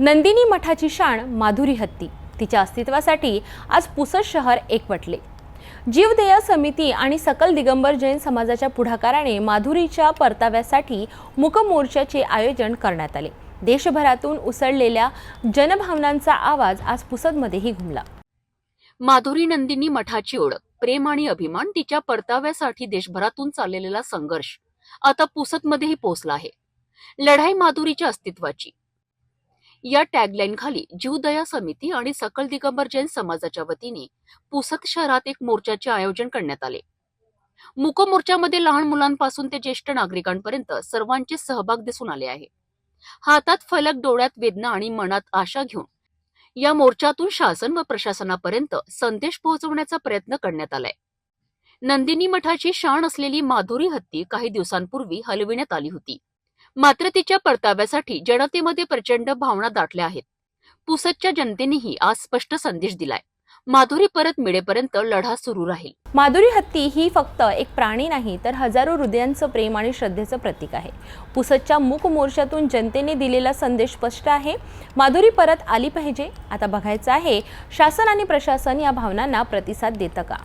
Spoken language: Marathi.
नंदिनी मठाची शाण माधुरी हत्ती. तिच्या अस्तित्वासाठी आज पुसद शहर एकवटले. जीवदेय समिती आणि सकल दिगंबर जैन समाजाच्या पुढाकाराने माधुरीच्या परताव्यासाठी मुकमोर्चाचे आयोजन करण्यात आले. देशभरातून उसळलेल्या जनभावनांचा आवाज आज पुसदमध्येही घुमला. माधुरी नंदिनी मठाची ओळख प्रेम आणि अभिमान तिच्या परताव्यासाठी देशभरातून चाललेला संघर्ष आता पुसतमध्येही पोहोचला आहे. लढाई माधुरीच्या अस्तित्वाची. या टॅगलाईन खाली जीवदया समिती आणि सकल दिगंबर जैन समाजाच्या वतीने पुसत शहरात एक मोर्चाचे आयोजन करण्यात आले. मुक मोर्चामध्ये लहान मुलांपासून ते ज्येष्ठ नागरिकांपर्यंत सर्वांचे सहभाग दिसून आले आहे. हातात फलक डोळ्यात वेदना आणि मनात आशा घेऊन या मोर्चातून शासन व प्रशासनापर्यंत संदेश पोहोचवण्याचा प्रयत्न करण्यात आलाय. नंदिनी मठाची शाण असलेली माधुरी हत्ती काही दिवसांपूर्वी हलविण्यात आली होती. मात्र तिच्या परताव्यासाठी जनतेमध्ये प्रचंड भावना दाटल्या आहेत. पुसदच्या जनतेनेही आज स्पष्ट संदेश दिलाय. माधुरी परत मिळेपर्यंत लढा सुरू राहील. माधुरी हत्ती ही फक्त एक प्राणी नाही तर हजारो हृदयांचं प्रेम आणि श्रद्धेचं प्रतीक आहे. पुसदच्या मूक मोर्चातून जनतेने दिलेला संदेश स्पष्ट आहे. माधुरी परत आली पाहिजे. आता बघायचं आहे शासन आणि प्रशासन या भावनांना प्रतिसाद देतं का?